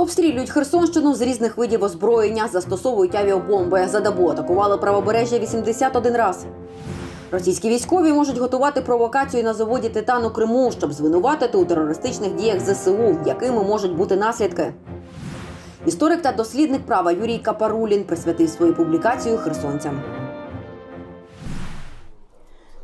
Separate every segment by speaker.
Speaker 1: Обстрілюють Херсонщину з різних видів озброєння, застосовують авіабомби. За добу атакували правобережжя 81 раз. Російські військові можуть готувати провокацію на заводі Титан у Криму, щоб звинуватити у терористичних діях ЗСУ, якими можуть бути наслідки. Історик та дослідник права Юрій Капарулін присвятив свою публікацію херсонцям.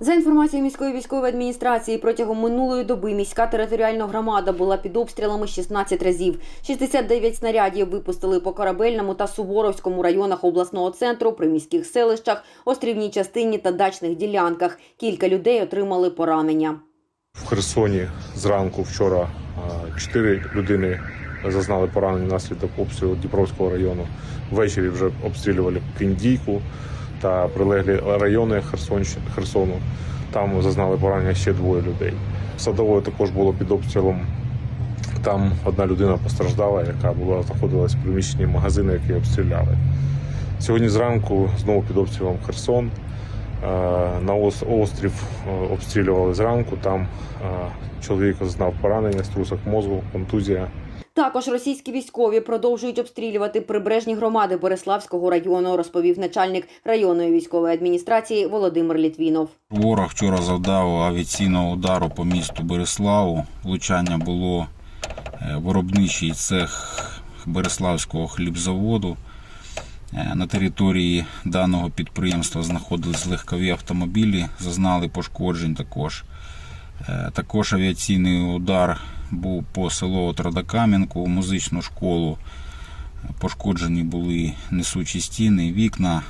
Speaker 1: За інформацією міської військової адміністрації, протягом минулої доби міська територіальна громада була під обстрілами 16 разів. 69 снарядів випустили по корабельному та суворовському районах обласного центру, при міських селищах, острівній частині та дачних ділянках. Кілька людей отримали поранення.
Speaker 2: В Херсоні зранку вчора чотири людини зазнали поранень внаслідок обстрілу Дніпровського району. Ввечері вже обстрілювали Кіндійку та прилеглі райони Херсону. Там зазнали поранення ще двоє людей. Садовою також було під обстрілом. Там одна людина постраждала, яка була знаходилась в приміщенні магазину, який обстріляли. Сьогодні зранку знову під обстрілом Херсон. Е, На острів е, обстрілювали зранку. Там е, чоловік зазнав поранення, струсок мозку, контузія.
Speaker 1: Також російські військові продовжують обстрілювати прибережні громади Бориславського району, розповів начальник районної військової адміністрації Володимир Літвінов.
Speaker 3: Ворог вчора завдав авіаційного удару по місту Береславу. Влучання було е, виробничий цех Береславського хлібзаводу. Е, На території даного підприємства знаходились легкові автомобілі, зазнали пошкоджень також. Е, Також авіаційний удар був по село Традокам'янку, музичну школу. Пошкоджені були несучі стіни, вікна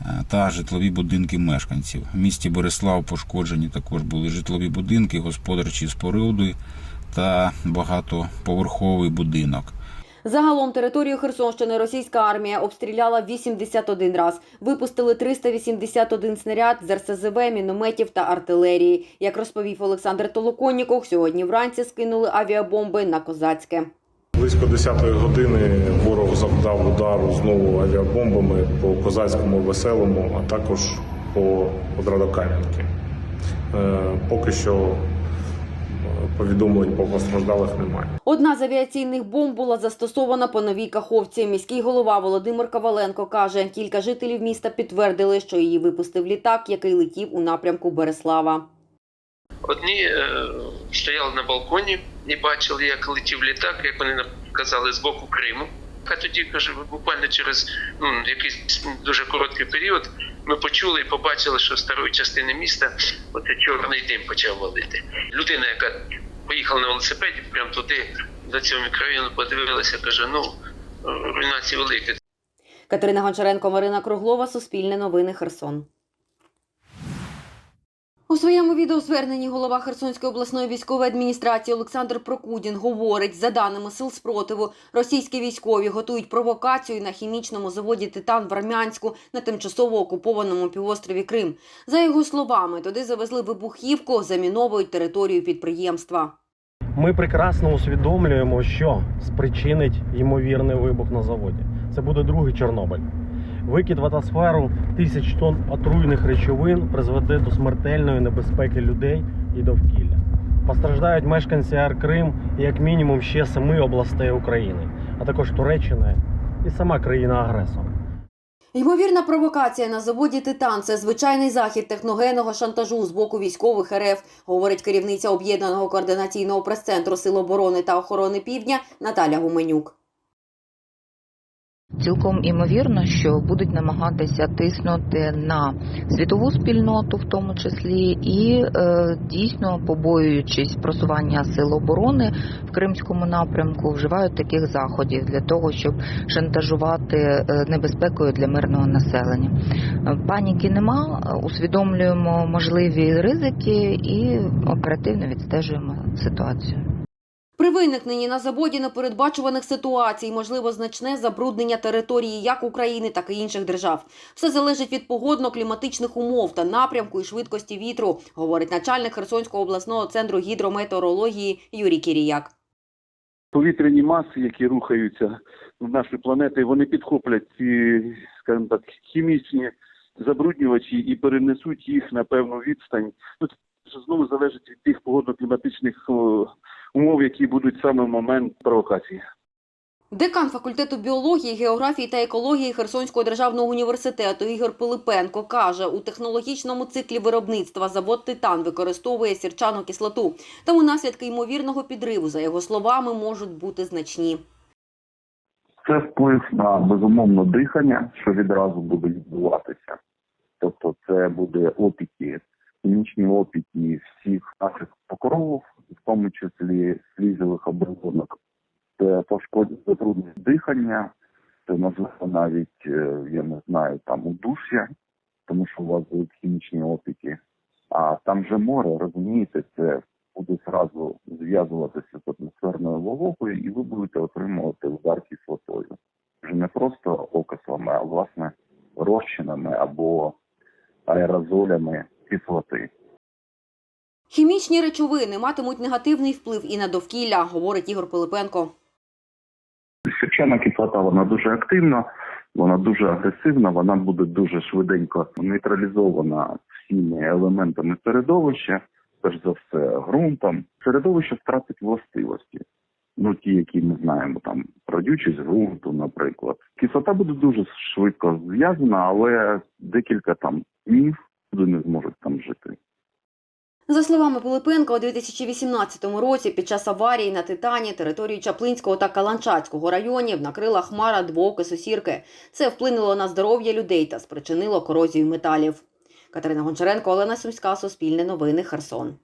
Speaker 3: е, та житлові будинки мешканців. В місті Борислав пошкоджені також були житлові будинки, господарчі споруди та багатоповерховий будинок.
Speaker 1: Загалом територію Херсонщини російська армія обстріляла 81 раз. Випустили 381 снаряд з РСЗВ, мінометів та артилерії. Як розповів Олександр Толоконніков, сьогодні вранці скинули авіабомби на Козацьке.
Speaker 2: Близько 10-ї години ворог завдав удару знову авіабомбами по козацькому веселому, а також по Одрадокам'янки. Е, Поки що повідомлень по постраждалих немає.
Speaker 1: Одна з авіаційних бомб була застосована по новій каховці. Міський голова Володимир Коваленко каже, кілька жителів міста підтвердили, що її випустив літак, який летів у напрямку Береслава.
Speaker 4: Одні е, стояли на балконі і бачили, як летів літак, як вони казали, з боку Криму. А тоді каже, буквально через ну, якийсь дуже короткий період ми почули і побачили, що старої частини міста оце чорний дим почав валити. Людина, яка поїхала на велосипеді, прямо туди, до цього мікрорайону, подивилася, каже: ну руйнації великі.
Speaker 1: Катерина Гончаренко, Марина Круглова, Суспільне новини, Херсон. У своєму відеозверненні голова Херсонської обласної військової адміністрації Олександр Прокудін говорить, за даними сил спротиву, російські військові готують провокацію на хімічному заводі Титан в Армянську на тимчасово окупованому півострові Крим. За його словами, туди завезли вибухівку, заміновують територію підприємства.
Speaker 5: Ми прекрасно усвідомлюємо, що спричинить ймовірний вибух на заводі. Це буде другий Чорнобиль. Викид в атмосферу тисяч тонн отруйних речовин призведе до смертельної небезпеки людей і довкілля. Постраждають мешканці Ар-Крим і як мінімум ще семи областей України, а також Туреччина і сама країна-агресор.
Speaker 1: Ймовірна провокація на заводі Титан це звичайний захід техногенного шантажу з боку військових РФ, говорить керівниця об'єднаного координаційного прес-центру Сил оборони та охорони Півдня Наталя Гуменюк.
Speaker 6: Цілком імовірно, що будуть намагатися тиснути на світову спільноту, в тому числі, і е, дійсно, побоюючись просування сил оборони в кримському напрямку, вживають таких заходів для того, щоб шантажувати е, небезпекою для мирного населення. Паніки нема, усвідомлюємо можливі ризики і оперативно відстежуємо ситуацію.
Speaker 1: При виникненні на заводі непередбачуваних ситуацій можливо значне забруднення території як України, так і інших держав. Все залежить від погодно-кліматичних умов та напрямку і швидкості вітру, говорить начальник Херсонського обласного центру гідрометеорології Юрій Кіріяк.
Speaker 7: повітряні маси, які рухаються в нашої планети, вони підхоплять ці, скажімо так, хімічні забруднювачі і перенесуть їх на певну відстань. Ну це знову залежить від тих погодно-кліматичних умов, які будуть саме в момент провокації.
Speaker 1: Декан факультету біології, географії та екології Херсонського державного університету Ігор Пилипенко каже, у технологічному циклі виробництва завод Титан використовує сірчану кислоту, тому наслідки ймовірного підриву, за його словами, можуть бути значні.
Speaker 8: Це вплив на безумовно дихання, що відразу буде відбуватися. Тобто, це буде опіки, хімічні опіки всіх наших покровів, в тому числі слізових оболонок. Це пошкодить затруднення дихання, це можливо навіть, е, я не знаю, там удуш'я, тому що у вас будуть хімічні опіки. А там же море, розумієте, це буде зразу зв'язуватися з атмосферною вологою, і ви будете отримувати удар кислотою. Вже не просто окислами, а власне розчинами або аерозолями кислоти.
Speaker 1: Хімічні речовини матимуть негативний вплив і на довкілля, говорить Ігор Пилипенко.
Speaker 8: Сірчана кислота вона дуже активна, вона дуже агресивна, вона буде дуже швиденько нейтралізована всіми елементами середовища, перш за все ґрунтом. Середовище втратить властивості. Ну, ті, які ми знаємо, там родючість ґрунту, наприклад. Кислота буде дуже швидко зв'язана, але декілька там днів люди не зможуть там жити.
Speaker 1: За словами Пилипенка, у 2018 році під час аварії на Титані територію Чаплинського та Каланчацького районів накрила хмара двоокису сірки. Це вплинуло на здоров'я людей та спричинило корозію металів. Катерина Гончаренко, Олена Сумська, Суспільне новини, Херсон.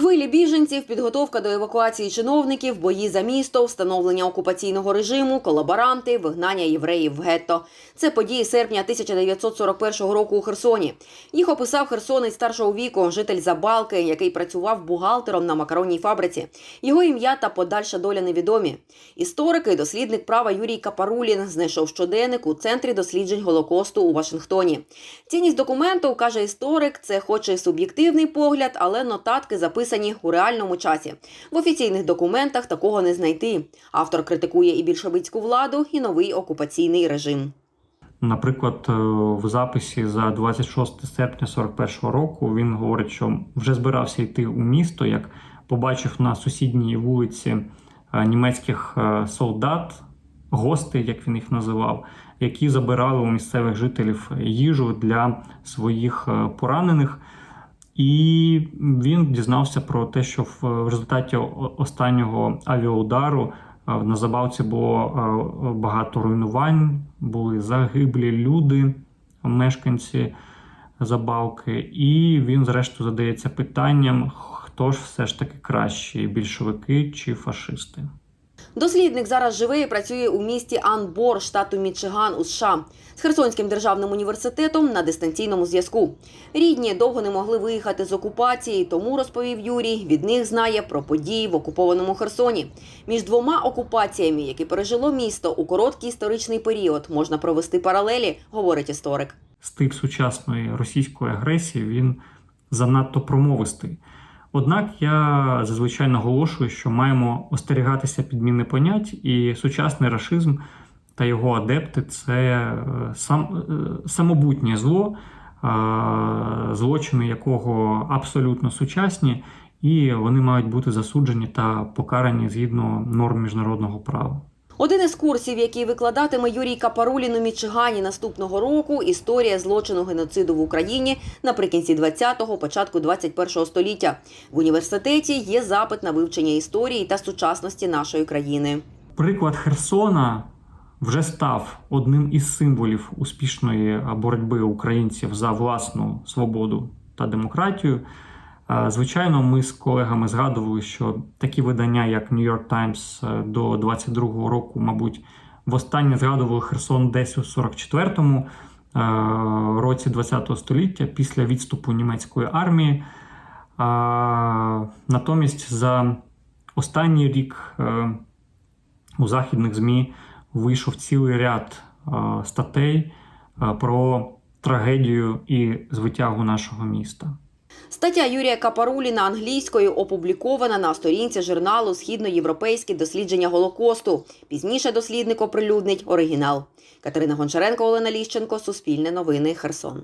Speaker 1: Хвилі біженців, підготовка до евакуації чиновників, бої за місто, встановлення окупаційного режиму, колаборанти, вигнання євреїв в гетто. Це події серпня 1941 року у Херсоні. Їх описав херсонець старшого віку, житель Забалки, який працював бухгалтером на макаронній фабриці. Його ім'я та подальша доля невідомі. Історик і дослідник права Юрій Капарулін знайшов щоденник у центрі досліджень Голокосту у Вашингтоні. Цінність документу, каже історик, це хоч і суб'єктивний погляд, але нотатки записані у реальному часі. В офіційних документах такого не знайти. Автор критикує і більшовицьку владу, і новий окупаційний режим.
Speaker 9: Наприклад, е, в записі за 26 серпня 41 року він говорить, що вже збирався йти у місто, як побачив на сусідній вулиці е, німецьких е, солдат, гостей, як він їх називав, які забирали у місцевих жителів їжу для своїх поранених. І він дізнався про те, що в результаті останнього авіаудару е, на Забавці було е, багато руйнувань, були загиблі люди, мешканці Забавки, і він, зрештою, задається питанням, хто ж все ж таки кращі, більшовики чи фашисти.
Speaker 1: Дослідник зараз живе і працює у місті Анбор, штату Мічиган у США з Херсонським державним університетом на дистанційному зв'язку. Рідні довго не могли виїхати з окупації, тому розповів Юрій. Від них знає про події в окупованому Херсоні. Між двома окупаціями, які пережило місто у короткий історичний період, можна провести паралелі, говорить історик.
Speaker 9: стиль сучасної російської агресії він занадто промовистий. Однак я зазвичай наголошую, що маємо остерігатися підміни понять, і сучасний рашизм та його адепти це е, сам, е, самобутнє зло, е, злочини якого абсолютно сучасні, і вони мають бути засуджені та покарані згідно норм міжнародного права.
Speaker 1: Один із курсів, який викладатиме Юрій Капарулін у Мічигані наступного року, історія злочину геноциду в Україні наприкінці 20-го, початку 21-го століття. В університеті є запит на вивчення історії та сучасності нашої країни.
Speaker 9: Приклад Херсона вже став одним із символів успішної боротьби українців за власну свободу та демократію. Звичайно, ми з колегами згадували, що такі видання, як New York Times е, до 22-го року, мабуть, востаннє згадували Херсон десь у 44-му е, році 20-го століття після відступу німецької армії. Натомість за останній рік е, у західних ЗМІ вийшов цілий ряд статей про трагедію і звитягу нашого міста.
Speaker 1: Стаття Юрія Капаруліна англійською опублікована на сторінці журналу Східноєвропейські дослідження Голокосту. Пізніше дослідник оприлюднить оригінал. Катерина Гончаренко, Олена Ліщенко, Суспільне новини, Херсон.